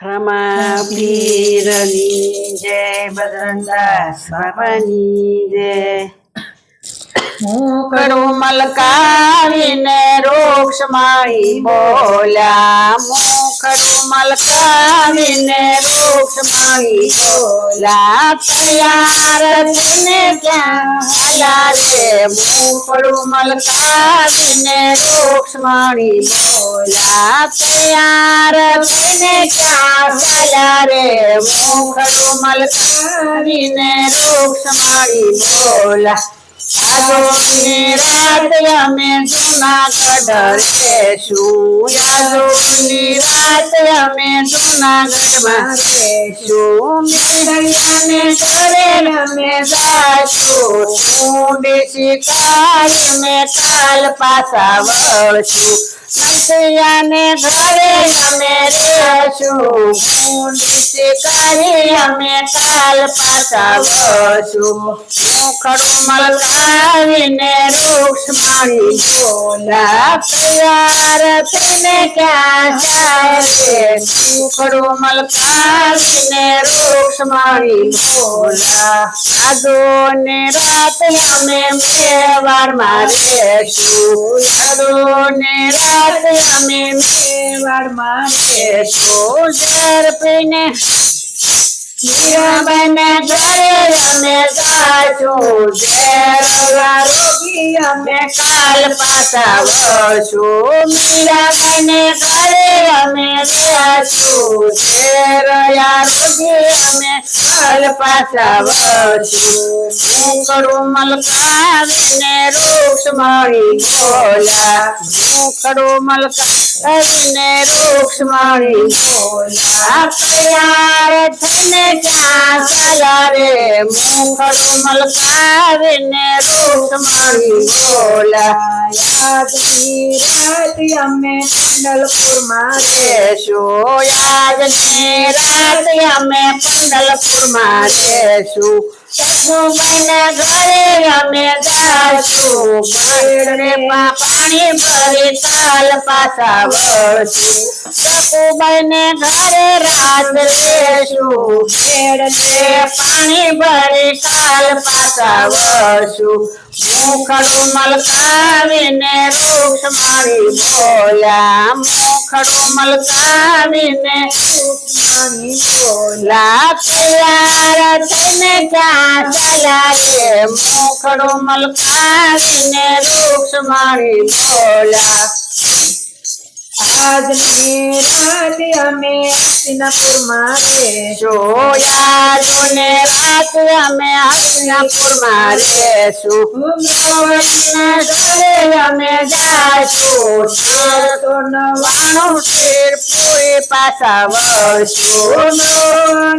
રમા પીરની જય બજરંગદાસ બાબાની જય મોકળું મલકાવીને વૃક્ષ માળી બોલ્યા મોકળું મલકાવીને વૃક્ષ માંગી બોલ્યા તૈયાર થઈને ક્યાં હાલા રે મોકળું મલકાવીને વૃક્ષ માળી બોલ્યા તૈયાર થઈને ક્યાં હાલા રે મોકળું મલકાવીને વૃક્ષ માળી બોલ્યા યાદોની રાત અમે જૂનાગઢ રહેશું યાદોની રાત અમે જૂનાગઢમાં રહેશું મેળૈયાને ઘરે અમે જાશું. ઊંડી શિકાર અમે કાલ પાછા વળશું. નૈયાને ઘરે અમે રહેશું. ઊંડી શિકારી અમે કાલ પાછા વળશું. મુખડું મલકાવીને વૃક્ષ માળી બોલા તૈયાર થઈને ક્યાં રે મુખડું મલકાવીને વૃક્ષ માળી બોલા આદો ને રાત અમે મેવાડમાં રહેશું આદો ને રાત અમે મેવાડમાં રહેશું ઝેર પીને મીરાબાઈને ઘરે અમે જાશું ઝેરવા રોગી અમે કાલ પાછા વળશું મીરાબાઈને ઘરે અમે જાશું ઝેરયા રોગી અમે કાલ પાછા વળશું મુકડું મલકાવીને વૃક્ષ મળી બોલા મુકડું મલકાવીને વૃક્ષ મળી બોલા તૈયાર થઈને ક્યાં ચાલા રે મુખડું મલકાવીને યાદની રાત અમે પંડલપુરમાં રહેશું યાદની રાત અમે પંડલપુરમાં રહેશું સસુબાઈના ઘરે અમે જાશું બળડે પાણી ભરી તાલ પાછા વળશું સસુબાઈને ઘરે રાત રહેશું પાણી ભરી કાલ પાછા વળશું મુખડું મલકાવીને વૃક્ષ મારી બોલ્યા. મુખડું મલકાવીને મારી બોલા તૈયાર થઈને ક્યાં ચાલા મુખડું મલકાવીને વૃક્ષ મારી બોલા આજની રાત અમે હસ્તિનાપુરમાં યાદોને રાત અમે હસ્તિનાપુરમાં રહેશું મૃગવનના ઘરે અમે જાશું. તો નવાણું શેર પૂરી પાછા વળશું.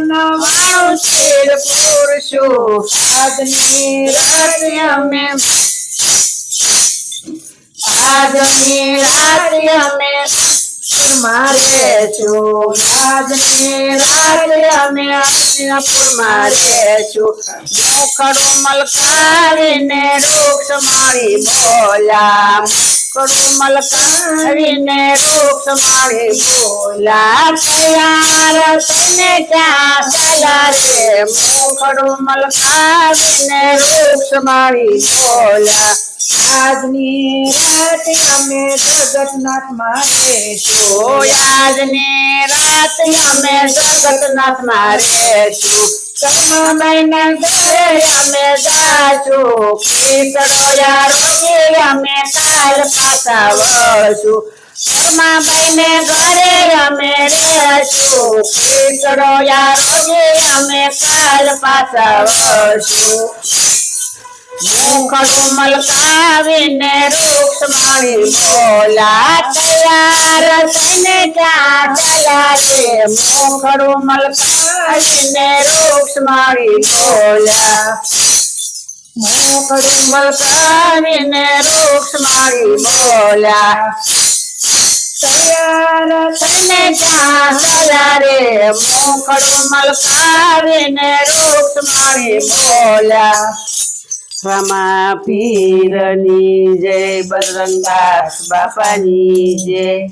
નવાણું શેર પૂરશું આજની રાત અમે આજની રાત અમે પુરમાં રહેશું આજની રાત અમે પુરમાં રહેશું મુખડું મલકાવીને વૃક્ષ માળી બોલા મુખડું મલકાવીને વૃક્ષ માળી બોલા તૈયાર થઈને ક્યાં ચાલા રે મુખડું મલકાવીને વૃક્ષ માળી બોલા આજની રાત અમે જગતનાથમાં રહેશું આજની રાત અમે જગતનાથમાં રહેશું કર્મમયના ઘરે અમે જાશું કીકડો યારોગી અમે કાલ પાછા વળશું કર્માબાઈને ઘરે અમે રહેશું કીકડો યારોગી અમે કાલ પાછા વળશું મુખડું મલકાવીને વૃક્ષ મળી બોલા તૈયાર થઈને ક્યાં ચાલા રે મુખડું બોલા મુખડું મલકાવીને વૃક્ષ મળી બોલા તૈયાર થઈને ક્યાં બોલા રમા પીરની જય બજરંગદાસ બાપાની જય.